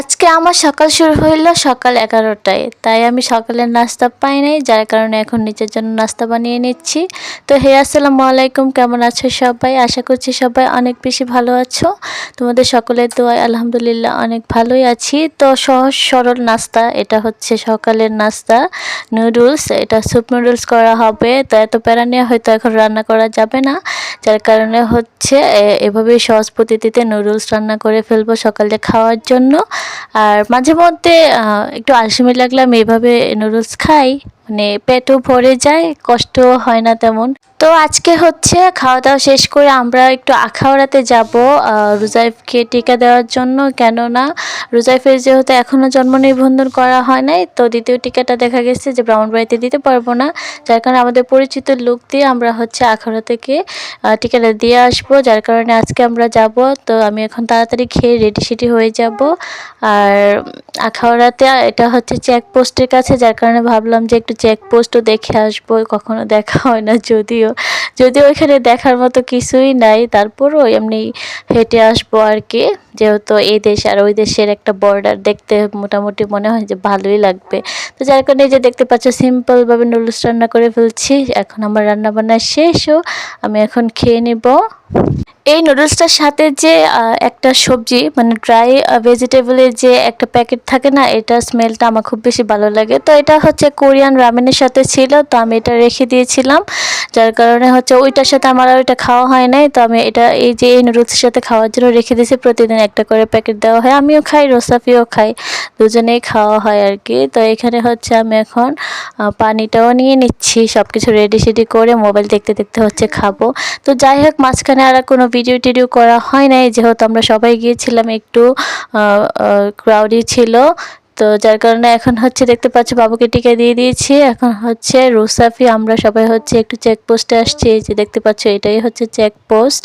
আজকে আমার সকাল শুরু হইল সকাল এগারোটায়। তাই আমি সকালের নাস্তা পাই নাই, যার কারণে এখন নিজের জন্য নাস্তা বানিয়ে নিচ্ছি। তো হে, আসসালামু আলাইকুম, কেমন আছো সবাই? আশা করছি সবাই অনেক বেশি ভালো আছো। তোমাদের সকলের দোয়ায় আলহামদুলিল্লাহ অনেক ভালোই আছি। তো সহজ সরল নাস্তা, এটা হচ্ছে সকালের নাস্তা। নুডলস, এটা স্যুপ নুডলস করা হবে। তো এত প্যারা নিয়ে হয়তো এখন রান্না করা যাবে না। যার কারণে হচ্ছে এভাবেই সহজ পদ্ধতিতে নুডলস রান্না করে ফেলব সকালে খাওয়ার জন্য। আর মাঝে মধ্যে একটু আলসেমি লাগলে আমি এভাবে নুডলস খাই। মানে পেটও ভরে যায়, কষ্টও হয় না তেমন। তো আজকে হচ্ছে খাওয়া দাওয়া শেষ করে আমরা একটু আখাউড়াতে যাব রুজাইফকে টিকা দেওয়ার জন্য। কেননা রুজাইফের যেহেতু এখনও জন্ম নিবন্ধন করা হয় নাই, তো দ্বিতীয় টিকাটা দেখা গেছে যে ব্রাহ্মণবাড়িতে দিতে পারব না। যার কারণে আমাদের পরিচিত লোক দিয়ে আমরা হচ্ছে আখাউড়া থেকে টিকাটা দিয়ে আসব। যার কারণে আজকে আমরা যাব, তো আমি এখন তাড়াতাড়ি খেয়ে রেডি সেডি হয়ে যাব। আর আখাউড়াতে, এটা হচ্ছে চেকপোস্টের কাছে, যার কারণে ভাবলাম যে একটু চেকপোস্টও দেখে আসব, কখনো দেখা হয় না যদিও। যদিও ওইখানে দেখার মতো কিছুই নাই, তারপরও এমনি হেঁটে আসব আর কি। যেহেতু এই দেশ আর ওই দেশের একটা বর্ডার দেখতে মোটামুটি মনে হয় যে ভালোই লাগবে। তো যার কারণে যে দেখতে পাচ্ছ সিম্পলভাবে নুডলস রান্না করে ফেলছি। এখন আমার রান্না বান্না শেষও আমি এখন খেয়ে নেব। এই নুডলসটার সাথে যে একটা সবজি মানে ড্রাই ভেজিটেবলের যে একটা প্যাকেট থাকে না, এটা স্মেলটা আমার খুব বেশি ভালো লাগে। তো এটা হচ্ছে কোরিয়ান রামেনের সাথে ছিল, তো আমি এটা রেখে দিয়েছিলাম। যার কারণে হচ্ছে ওইটার সাথে আমার আর ওইটা খাওয়া হয় নাই। তো আমি এটা, এই যে এই নুডলসের সাথে খাওয়ার জন্য রেখে দিয়েছি প্রতিদিন একটা করে প্যাকেট দেওয়া হয়। আমিও খাই, রোসাফিও খাই। দুজনেই খাওয়া হয় আর কি তো এখানে হচ্ছে আমি এখন পানিটাও নিয়ে নিচ্ছি সব কিছু রেডি সেডি করে মোবাইল দেখতে দেখতে হচ্ছে খাব। তো যাই হোক, মাঝখানে আর কোনো ভিডিও টিডিও করা হয় নাই। যেহেতু আমরা সবাই গিয়েছিলাম, একটু ক্রাউডি ছিল। তো যার কারণে এখন হচ্ছে দেখতে পাচ্ছ বাবুকে টিকা দিয়ে দিয়েছি। এখন হচ্ছে রুসাফি, আমরা সবাই হচ্ছে একটু চেকপোস্টে আসছি। যে দেখতে পাচ্ছ, এটাই হচ্ছে চেকপোস্ট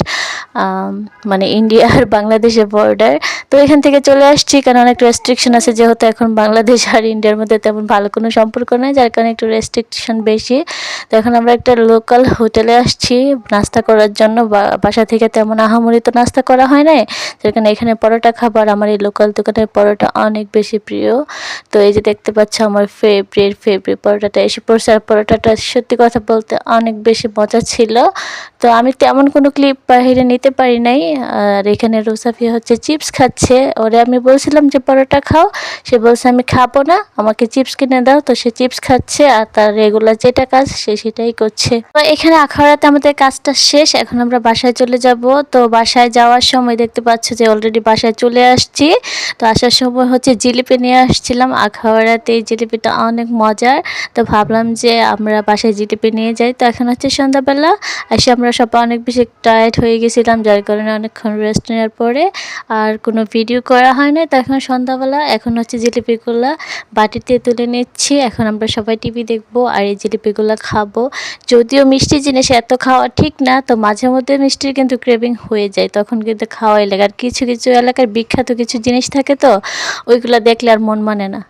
মানে ইন্ডিয়া আর বাংলাদেশের বর্ডার তো এখান থেকে চলে আসছি, কারণ অনেক রেস্ট্রিকশন আছে। যেহেতু এখন বাংলাদেশ আর ইন্ডিয়ার মধ্যে তেমন ভালো কোনো সম্পর্ক নেই, যার কারণে একটু রেস্ট্রিকশন বেশি। তো এখন আমরা একটা লোকাল হোটেলে আসছি, নাস্তা করার জন্য। বাসা থেকে তেমন আহামরি তো নাস্তা করা হয় না যার কারণে এখানে পরোটা খাবার, আমার এই লোকাল দোকানের পরোটা অনেক বেশি প্রিয়। তো এই যে দেখতে পাচ্ছ আমার ফেভারিট ফেভারিট পরোটাটা এসে পড়ছে আর পরোটাটা সত্যি কথা বলতে অনেক বেশি মজা ছিল। তো আমি তেমন কোনো ক্লিপ বাহিরে নিতে পারি নাই। আর এখানে রোসাফি হচ্ছে চিপস খাচ্ছে। ওরে আমি বলছিলাম যে, পরোটা খাও। সে বলছে, আমি খাব না। আমাকে চিপস কিনে দাও। তো সে চিপস খাচ্ছে আর তার রেগুলার যেটা কাজ সে সেটাই করছে। তো এখানে আখাড়াতে আমাদের কাজটা শেষ। এখন আমরা বাসায় চলে যাব। তো বাসায় যাওয়ার সময় দেখতে পাচ্ছ যে অলরেডি বাসায় চলে আসছি। তো আসার সময় হচ্ছে জিলিপি নিয়ে আসছিলাম আখাওয়াড়াতে এই জিলিপিটা অনেক মজার। তো ভাবলাম যে আমরা বাসায় জিলিপি নিয়ে যাই। তো এখন হচ্ছে সন্ধ্যাবেলা। এসে আমরা সবাই অনেক বেশি টায়ার্ড হয়ে গেছিলাম, যার কারণে অনেকক্ষণ রেস্ট নেওয়ার পরে আর কোনো ভিডিও করা হয় না তো এখন সন্ধ্যাবেলা, এখন হচ্ছে জিলিপিগুলা বাটিতে তুলে নিচ্ছি। এখন আমরা সবাই টিভি দেখব আর এই জিলিপিগুলো খাব। যদিও মিষ্টি জিনিস এত খাওয়া ঠিক না, তো মাঝে মধ্যে মিষ্টির কিন্তু ক্রেভিং হয়ে যায়। তখন কিন্তু খাওয়াই লাগে। আর কিছু কিছু এলাকার বিখ্যাত কিছু জিনিস থাকে তো, ওইগুলো দেখলে আর মন মানে না